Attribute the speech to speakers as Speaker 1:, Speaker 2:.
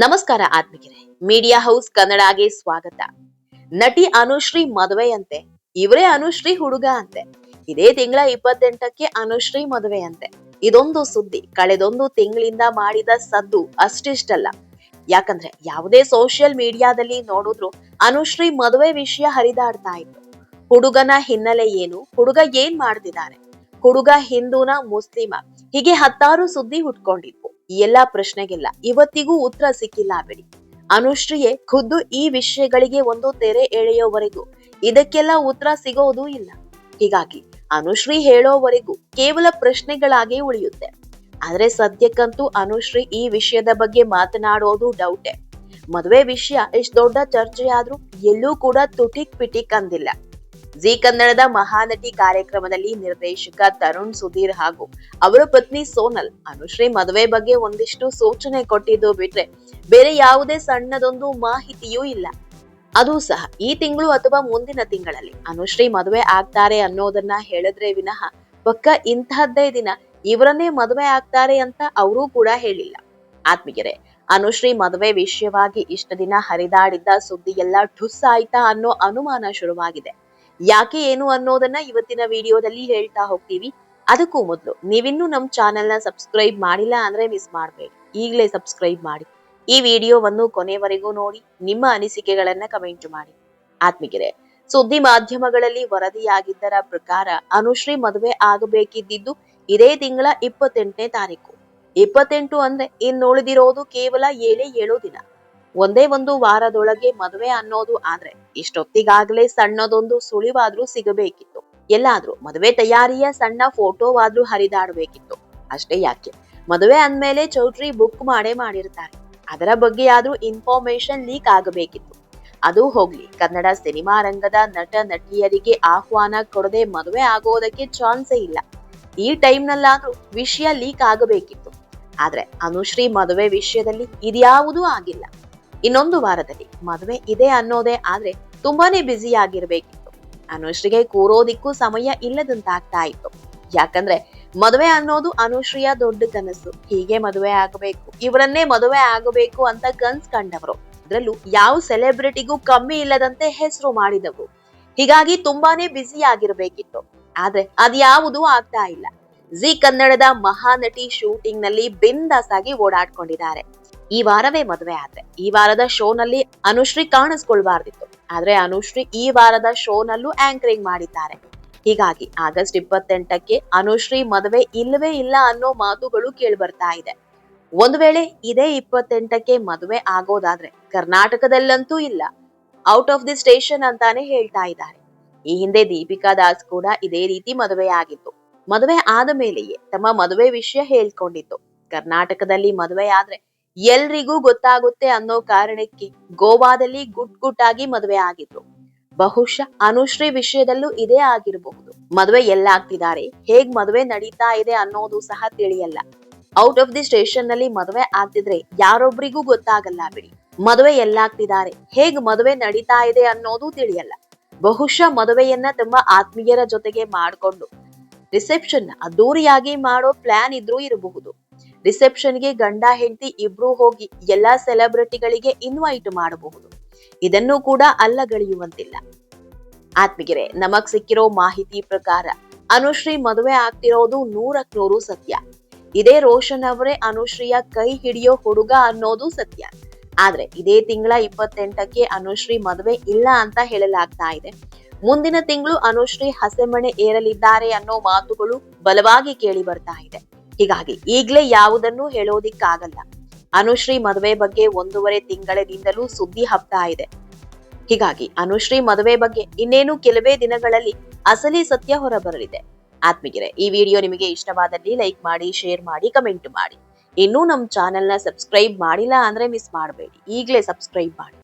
Speaker 1: ನಮಸ್ಕಾರ ಆತ್ಮಿಕರೇ. Media house ಕನ್ನಡಗೆ ಸ್ವಾಗತ. ನಟಿ ಅನುಶ್ರೀ ಮದುವೆಯಂತೆ. ಇವರೇ ಅನುಶ್ರೀ ಹುಡುಗ ಅಂತೆ. ಇದೇ ತಿಂಗಳ ಇಪ್ಪತ್ತೆಂಟಕ್ಕೆ ಅನುಶ್ರೀ ಮದುವೆಯಂತೆ. ಇದೊಂದು ಸುದ್ದಿ. ಕಳೆದೊಂದು ತಿಂಗಳಿಂದ ಮಾಡಿದ ಸದ್ದು ಅಷ್ಟಿಷ್ಟಲ್ಲ. ಯಾಕಂದ್ರೆ ಯಾವುದೇ ಸೋಷಿಯಲ್ ಮೀಡಿಯಾದಲ್ಲಿ ನೋಡಿದ್ರು ಅನುಶ್ರೀ ಮದುವೆ ವಿಷಯ ಹರಿದಾಡ್ತಾ ಇತ್ತು. ಹುಡುಗನ ಹಿನ್ನೆಲೆ ಏನು? ಹುಡುಗ ಏನ್ ಮಾಡ್ತಿದ್ದಾರೆ ಹುಡುಗ ಹಿಂದೂನ ಮುಸ್ಲಿಮ. ಹೀಗೆ ಹತ್ತಾರು ಸುದ್ದಿ ಹುಟ್ಕೊಂಡಿದ್ವು ಈ ಎಲ್ಲಾ ಪ್ರಶ್ನೆಗೆಲ್ಲ. ಇವತ್ತಿಗೂ ಉತ್ತರ ಸಿಕ್ಕಿಲ್ಲ ಬಿಡಿ. ಅನುಶ್ರೀಯೇ ಖುದ್ದು ಈ ವಿಷಯಗಳಿಗೆ ಒಂದು ತೆರೆ ಎಳೆಯೋವರೆಗೂ. ಇದಕ್ಕೆಲ್ಲ ಉತ್ತರ ಸಿಗೋದೂ ಇಲ್ಲ. ಹೀಗಾಗಿ ಅನುಶ್ರೀ ಹೇಳೋವರೆಗೂ ಕೇವಲ ಪ್ರಶ್ನೆಗಳಾಗಿ ಉಳಿಯುತ್ತೆ. ಆದ್ರೆ ಸದ್ಯಕ್ಕಂತೂ ಅನುಶ್ರೀ ಈ ವಿಷಯದ ಬಗ್ಗೆ ಮಾತನಾಡೋದು ಡೌಟೆ. ಮದುವೆ ವಿಷಯ ಇಷ್ಟು ದೊಡ್ಡ ಚರ್ಚೆಯಾದ್ರೂ ಎಲ್ಲೂ ಕೂಡ ತುಟಿಕ್ ಪಿಟಿಕ್ ಅಂದಿಲ್ಲ. ಜಿ ಕನ್ನಡದ ಮಹಾನಟಿ ಕಾರ್ಯಕ್ರಮದಲ್ಲಿ ನಿರ್ದೇಶಕ ತರುಣ್ ಸುಧೀರ್ ಹಾಗೂ ಅವರ ಪತ್ನಿ ಸೋನಲ್ ಅನುಶ್ರೀ ಮದುವೆ ಬಗ್ಗೆ ಒಂದಿಷ್ಟು ಸೂಚನೆ ಕೊಟ್ಟಿದ್ದು ಬಿಟ್ರೆ ಬೇರೆ ಯಾವುದೇ ಸಣ್ಣದೊಂದು ಮಾಹಿತಿಯೂ ಇಲ್ಲ. ಅದು ಸಹ ಈ ತಿಂಗಳು ಅಥವಾ ಮುಂದಿನ ತಿಂಗಳಲ್ಲಿ ಅನುಶ್ರೀ ಮದುವೆ ಆಗ್ತಾರೆ ಅನ್ನೋದನ್ನ ಹೇಳಿದ್ರೆ ವಿನಃ ಪಕ್ಕ ಇಂತಹದ್ದೇ ದಿನ ಇವರನ್ನೇ ಮದುವೆ ಆಗ್ತಾರೆ ಅಂತ ಅವರೂ ಕೂಡ ಹೇಳಿಲ್ಲ. ಆತ್ಮೀಯರೇ, ಅನುಶ್ರೀ ಮದುವೆ ವಿಷಯವಾಗಿ ಇಷ್ಟ ದಿನ ಹರಿದಾಡಿದ್ದ ಸುದ್ದಿ ಎಲ್ಲ ಠುಸ್ ಆಯ್ತಾ ಅನ್ನೋ ಅನುಮಾನ ಶುರುವಾಗಿದೆ. ಯಾಕೆ ಏನು ಅನ್ನೋದನ್ನ ಇವತ್ತಿನ ವಿಡಿಯೋದಲ್ಲಿ ಹೇಳ್ತಾ ಹೋಗ್ತೀವಿ. ಅದಕ್ಕೂ ಮೊದಲು ನೀವಿನ್ನೂ ನಮ್ಮ ಚಾನೆಲ್ನ ಸಬ್ಸ್ಕ್ರೈಬ್ ಮಾಡಿಲ್ಲ ಅಂದ್ರೆ ಮಿಸ್ ಮಾಡಬೇಡಿ. ಈಗಲೇ ಸಬ್ಸ್ಕ್ರೈಬ್ ಮಾಡಿ. ಈ ವಿಡಿಯೋವನ್ನು ಕೊನೆವರೆಗೂ ನೋಡಿ, ನಿಮ್ಮ ಅನಿಸಿಕೆಗಳನ್ನ ಕಮೆಂಟ್ ಮಾಡಿ. ಆತ್ಮಿಕರೆ ಸುದ್ದಿ ಮಾಧ್ಯಮಗಳಲ್ಲಿ ವರದಿಯಾಗಿದ್ದರ ಪ್ರಕಾರ ಅನುಶ್ರೀ ಮದುವೆ ಆಗಬೇಕಿದ್ದು ಇದೇ ತಿಂಗಳ ಇಪ್ಪತ್ತೆಂಟನೇ ತಾರೀಕು. ಇಪ್ಪತ್ತೆಂಟು ಅಂದ್ರೆ ಇನ್ನುಳಿದಿರೋದು ಕೇವಲ ಏಳೇ ಏಳು ದಿನ. ಒಂದೇ ಒಂದು ವಾರದೊಳಗೆ ಮದುವೆ ಅನ್ನೋದು ಆದ್ರೆ ಇಷ್ಟೊತ್ತಿಗಾಗ್ಲೇ ಸಣ್ಣದೊಂದು ಸುಳಿವಾದ್ರೂ ಸಿಗಬೇಕಿತ್ತು. ಎಲ್ಲಾದ್ರೂ ಮದುವೆ ತಯಾರಿಯ ಸಣ್ಣ ಫೋಟೋವಾದ್ರೂ ಹರಿದಾಡಬೇಕಿತ್ತು. ಅಷ್ಟೇ ಯಾಕೆ? ಮದುವೆ ಅಂದ್ಮೇಲೆ ಚೌಟ್ರಿ ಬುಕ್ ಮಾಡೇ ಮಾಡಿರ್ತಾರೆ. ಅದರ ಬಗ್ಗೆ ಆದ್ರೂ ಇನ್ಫಾರ್ಮೇಶನ್ ಲೀಕ್ ಆಗಬೇಕಿತ್ತು. ಅದು ಹೋಗ್ಲಿ, ಕನ್ನಡ ಸಿನಿಮಾ ರಂಗದ ನಟ ನಟಿಯರಿಗೆ ಆಹ್ವಾನ ಕೊಡದೆ ಮದುವೆ ಆಗೋದಕ್ಕೆ ಚಾನ್ಸೇ ಇಲ್ಲ. ಈ ಟೈಮ್ನಲ್ಲಾದ್ರೂ ವಿಷಯ ಲೀಕ್ ಆಗಬೇಕಿತ್ತು. ಆದ್ರೆ ಅನುಶ್ರೀ ಮದುವೆ ವಿಷಯದಲ್ಲಿ ಇದ್ಯಾವುದೂ ಆಗಿಲ್ಲ. ಇನ್ನೊಂದು ವಾರದಲ್ಲಿ. ಮದುವೆ ಇದೆ ಅನ್ನೋದೇ ಆದ್ರೆ ತುಂಬಾನೇ ಬ್ಯುಸಿ ಆಗಿರ್ಬೇಕಿತ್ತು. ಅನುಶ್ರೀಗೆ ಕೂರೋದಿಕ್ಕೂ ಸಮಯ ಇಲ್ಲದಂತಾಗ್ತಾ ಇತ್ತು. ಯಾಕಂದ್ರೆ ಮದುವೆ ಅನ್ನೋದು ಅನುಶ್ರೀಯ ದೊಡ್ಡ ಕನಸು. ಹೀಗೆ ಮದುವೆ ಆಗಬೇಕು, ಇವರನ್ನೇ ಮದುವೆ ಆಗಬೇಕು ಅಂತ ಕನ್ಸ್ ಕಂಡವರು. ಅದರಲ್ಲೂ ಯಾವ ಸೆಲೆಬ್ರಿಟಿಗೂ ಕಮ್ಮಿ ಇಲ್ಲದಂತೆ ಹೆಸರು ಮಾಡಿದವು. ಹೀಗಾಗಿ ತುಂಬಾನೇ ಬ್ಯುಸಿ ಆಗಿರ್ಬೇಕಿತ್ತು. ಆದ್ರೆ ಅದ್ಯಾವುದೂ ಆಗ್ತಾ ಇಲ್ಲ. ಜಿ ಕನ್ನಡದ ಮಹಾನಟಿ ಶೂಟಿಂಗ್ನಲ್ಲಿ ಬಿಂದಾಸ್ ಓಡಾಡ್ಕೊಂಡಿದ್ದಾರೆ. ಈ ವಾರವೇ ಮದುವೆ ಆದ್ರೆ. ಈ ವಾರದ ಶೋನಲ್ಲಿ ಅನುಶ್ರೀ ಕಾಣಿಸ್ಕೊಳ್ಬಾರ್ದಿತ್ತು. ಆದ್ರೆ ಅನುಶ್ರೀ ಈ ವಾರದ ಶೋನಲ್ಲೂ ಆಂಕರಿಂಗ್ ಮಾಡಿದ್ದಾರೆ. ಹೀಗಾಗಿ ಆಗಸ್ಟ್ ಇಪ್ಪತ್ತೆಂಟಕ್ಕೆ ಅನುಶ್ರೀ ಮದುವೆ ಇಲ್ಲವೇ ಇಲ್ಲ ಅನ್ನೋ ಮಾತುಗಳು ಕೇಳ್ಬರ್ತಾ ಇದೆ. ಒಂದು ವೇಳೆ ಇದೇ ಇಪ್ಪತ್ತೆಂಟಕ್ಕೆ ಮದುವೆ ಆಗೋದಾದ್ರೆ ಕರ್ನಾಟಕದಲ್ಲಂತೂ ಇಲ್ಲ. ಔಟ್ ಆಫ್ ದಿ ಸ್ಟೇಷನ್ ಅಂತಾನೆ ಹೇಳ್ತಾ ಇದ್ದಾರೆ. ಈ ಹಿಂದೆ ದೀಪಿಕಾ ದಾಸ್ ಕೂಡ ಇದೇ ರೀತಿ ಮದುವೆ ಆಗಿತ್ತು ಮದುವೆ ಆದ ಮೇಲೆಯೇ ತಮ್ಮ ಮದುವೆ ವಿಷಯ ಹೇಳ್ಕೊಂಡಿತ್ತು ಕರ್ನಾಟಕದಲ್ಲಿ ಮದುವೆ ಆದ್ರೆ ಎಲ್ರಿಗೂ ಗೊತ್ತಾಗುತ್ತೆ ಅನ್ನೋ ಕಾರಣಕ್ಕೆ ಗೋವಾದಲ್ಲಿ ಗುಟ್ ಗುಟ್ಟಾಗಿ ಮದುವೆ ಆಗಿದ್ರು. ಬಹುಶಃ ಅನುಶ್ರೀ ವಿಷಯದಲ್ಲೂ ಇದೇ ಆಗಿರಬಹುದು. ಮದುವೆ ಎಲ್ಲಾಗ್ತಿದ್ದಾರೆ ಹೇಗ್ ಮದುವೆ ನಡೀತಾ ಇದೆ ಅನ್ನೋದು ಸಹ ತಿಳಿಯಲ್ಲ. ಔಟ್ ಆಫ್ ದಿ ಸ್ಟೇಷನ್ನಲ್ಲಿ ಮದುವೆ ಆಗ್ತಿದ್ರೆ ಯಾರೊಬ್ರಿಗೂ ಗೊತ್ತಾಗಲ್ಲ ಬಿಡಿ. ಮದುವೆ ಎಲ್ಲಾಗ್ತಿದ್ದಾರೆ ಹೇಗ್ ಮದುವೆ ನಡೀತಾ ಇದೆ ಅನ್ನೋದು ತಿಳಿಯಲ್ಲ. ಬಹುಶಃ ಮದುವೆಯನ್ನ ತಮ್ಮ ಆತ್ಮೀಯರ ಜೊತೆಗೆ ಮಾಡ್ಕೊಂಡು ರಿಸೆಪ್ಷನ್ ಅದ್ದೂರಿಯಾಗಿ ಮಾಡೋ ಪ್ಲಾನ್ ಇದ್ರೂ ಇರಬಹುದು. ರಿಸೆಪ್ಷನ್ಗೆ ಗಂಡ, ಹೆಂಡತಿ ಇಬ್ರು ಹೋಗಿ ಎಲ್ಲಾ ಸೆಲೆಬ್ರಿಟಿಗಳಿಗೆ ಇನ್ವೈಟ್ ಮಾಡಬಹುದು. ಇದನ್ನು ಕೂಡ ಅಲ್ಲಗಳೆಯುವಂತಿಲ್ಲ ಆತ್ಮಗೆರೆ ನಮಗ್ ಸಿಕ್ಕಿರೋ ಮಾಹಿತಿ ಪ್ರಕಾರ ಅನುಶ್ರೀ ಮದುವೆ ಆಗ್ತಿರೋದು ನೂರಕ್ ನೂರು ಸತ್ಯ. ಇದೇ ರೋಷನ್ ಅವರೇ ಅನುಶ್ರೀಯ ಕೈ ಹಿಡಿಯೋ ಹುಡುಗ ಅನ್ನೋದು ಸತ್ಯ. ಆದ್ರೆ ಇದೇ ತಿಂಗಳ ಇಪ್ಪತ್ತೆಂಟಕ್ಕೆ ಅನುಶ್ರೀ ಮದುವೆ ಇಲ್ಲ ಅಂತ ಹೇಳಲಾಗ್ತಾ ಇದೆ. ಮುಂದಿನ ತಿಂಗಳು ಅನುಶ್ರೀ ಹಸೆಮಣೆ ಏರಲಿದ್ದಾರೆ ಅನ್ನೋ ಮಾತುಗಳು ಬಲವಾಗಿ ಕೇಳಿ ಬರ್ತಾ ಇದೆ. ಹೀಗಾಗಿ ಈಗ್ಲೇ ಯಾವುದನ್ನು ಹೇಳೋದಿಕ್ಕಾಗಲ್ಲ. ಅನುಶ್ರೀ ಮದುವೆ ಬಗ್ಗೆ ಒಂದೂವರೆ ತಿಂಗಳಿನಿಂದಲೂ ಸುದ್ದಿ ಹಬ್ತಾ ಇದೆ. ಹೀಗಾಗಿ ಅನುಶ್ರೀ ಮದುವೆ ಬಗ್ಗೆ ಇನ್ನೇನು ಕೆಲವೇ ದಿನಗಳಲ್ಲಿ ಅಸಲಿ ಸತ್ಯ ಹೊರಬರಲಿದೆ. ಆತ್ಮಿಗಿರೆ ಈ ವಿಡಿಯೋ ನಿಮಗೆ ಇಷ್ಟವಾದಲ್ಲಿ ಲೈಕ್ ಮಾಡಿ, ಶೇರ್ ಮಾಡಿ, ಕಮೆಂಟ್ ಮಾಡಿ. ಇನ್ನೂ ನಮ್ಮ ಚಾನೆಲ್ನ ಸಬ್ಸ್ಕ್ರೈಬ್ ಮಾಡಿಲ್ಲ ಅಂದ್ರೆ ಮಿಸ್ ಮಾಡಬೇಡಿ. ಈಗಲೇ ಸಬ್ಸ್ಕ್ರೈಬ್ ಮಾಡಿ.